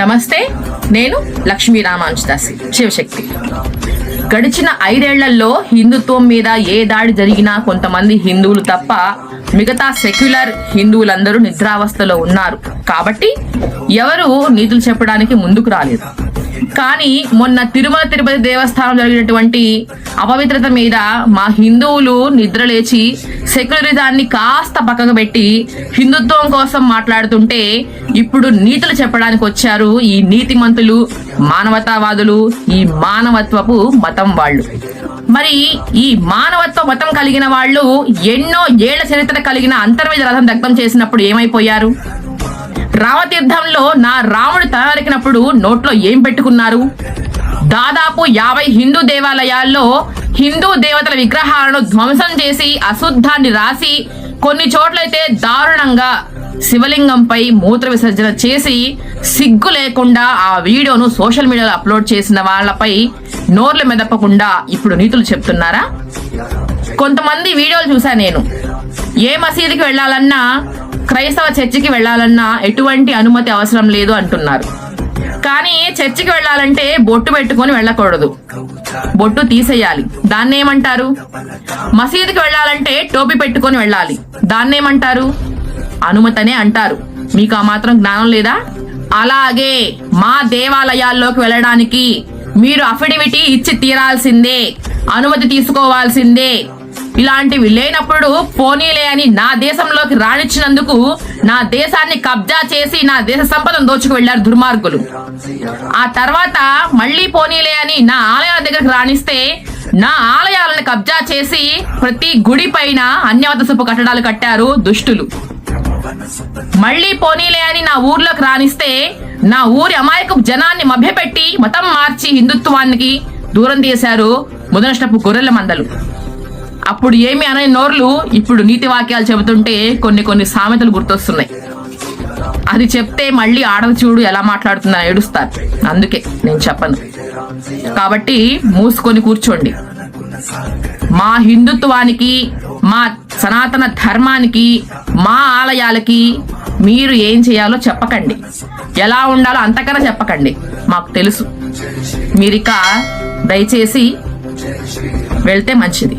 నమస్తే నేను లక్ష్మీ రామాంశదాసి శివశక్తి. గడిచిన ఐదేళ్ళలో హిందుత్వం మీద ఏ దాడి జరిగినా కొంతమంది హిందువులు తప్ప మిగతా సెక్యులర్ హిందువులందరూ నిద్రావస్థలో ఉన్నారు. కాబట్టి ఎవరు నీతులు చెప్పడానికి ముందుకు రాలేదు. కానీ మొన్న తిరుమల తిరుపతి దేవస్థానం జరిగినటువంటి అపవిత్రత మీద మా హిందువులు నిద్రలేచి సెక్యులరిజాన్ని కాస్త పక్కకు పెట్టి హిందుత్వం కోసం మాట్లాడుతుంటే ఇప్పుడు నీతులు చెప్పడానికి వచ్చారు ఈ నీతిమంతులు మానవతావాదులు ఈ మానవత్వపు మతం వాళ్ళు. మరి ఈ మానవత్వ మతం కలిగిన వాళ్ళు ఎన్నో ఏళ్ళ చరిత్ర కలిగిన అంతర్వేద రథం దగ్ధం చేసినప్పుడు ఏమైపోయారు? రామతీర్థంలో నా రాముడు తలనరికినప్పుడు నోట్లో ఏం పెట్టుకున్నారు? దాదాపు యాభై హిందూ దేవాలయాల్లో హిందూ దేవతల విగ్రహాలను ధ్వంసం చేసి అశుద్ధాన్ని రాసి కొన్ని చోట్లయితే దారుణంగా శివలింగంపై మూత్ర విసర్జన చేసి సిగ్గు లేకుండా ఆ వీడియోను సోషల్ మీడియాలో అప్లోడ్ చేసిన వాళ్ళపై నోర్లు మెదపకుండా ఇప్పుడు నీతులు చెప్తున్నారా? కొంతమంది వీడియోలు చూసా నేను. ఏ మసీదుకి వెళ్ళాలన్నా క్రైస్తవ చర్చికి వెళ్ళాలన్నా ఎటువంటి అనుమతి అవసరం లేదు అంటున్నారు. కానీ చర్చికి వెళ్ళాలంటే బొట్టు పెట్టుకొని వెళ్ళకూడదు. బొట్టు తీసేయాలి. దాన్ని ఏమంటారు మసీదుకి వెళ్ళాలంటే టోపీ పెట్టుకొని వెళ్ళాలి. దాన్ని ఏమంటారు అనుమతనే అంటారు. మీకు ఆ మాత్రం జ్ఞానం లేదా? అలాగే మా దేవాలయాల్లోకి వెళ్ళడానికి మీరు అఫిడవిటీ ఇచ్చి తీరాల్సిందే. అనుమతి తీసుకోవాల్సిందే. ఇలాంటివి లేనప్పుడు పోనీలే అని నా దేశంలోకి రాణించినందుకు నా దేశాన్ని కబ్జా చేసి నా దేశ సంపదను దోచుకు వెళ్ళారు దుర్మార్గులు. ఆ తర్వాత మళ్ళీ పోనీలే అని నా ఆలయాల దగ్గరకు రాణిస్తే నా ఆలయాలను కబ్జా చేసి ప్రతి గుడి పైన అన్యవతసపు కట్టడాలు కట్టారు దుష్టులు. మళ్ళీ పోనీలే అని నా ఊర్లోకి రాణిస్తే నా ఊరి అమాయకపు జనాన్ని మభ్యపెట్టి మతం మార్చి హిందుత్వానికి దూరం తీశారు ముదనష్టపు గొర్రెల మందలు. అప్పుడు ఏమి అనే నోర్లు ఇప్పుడు నీతి వాక్యాలు చెబుతుంటే కొన్ని కొన్ని సామెతలు గుర్తొస్తున్నాయి. అది చెప్తే మళ్ళీ ఆడది చూడు ఎలా మాట్లాడుతుందని ఏడుస్తారు. అందుకే నేను చెప్పను. కాబట్టి మూసుకొని కూర్చోండి. మా హిందుత్వానికి మా సనాతన ధర్మానికి మా ఆలయాలకి మీరు ఏం చేయాలో చెప్పకండి. ఎలా ఉండాలో అంతకన్నా చెప్పకండి. మాకు తెలుసు. మీరిక దయచేసి వెళ్తే మంచిది.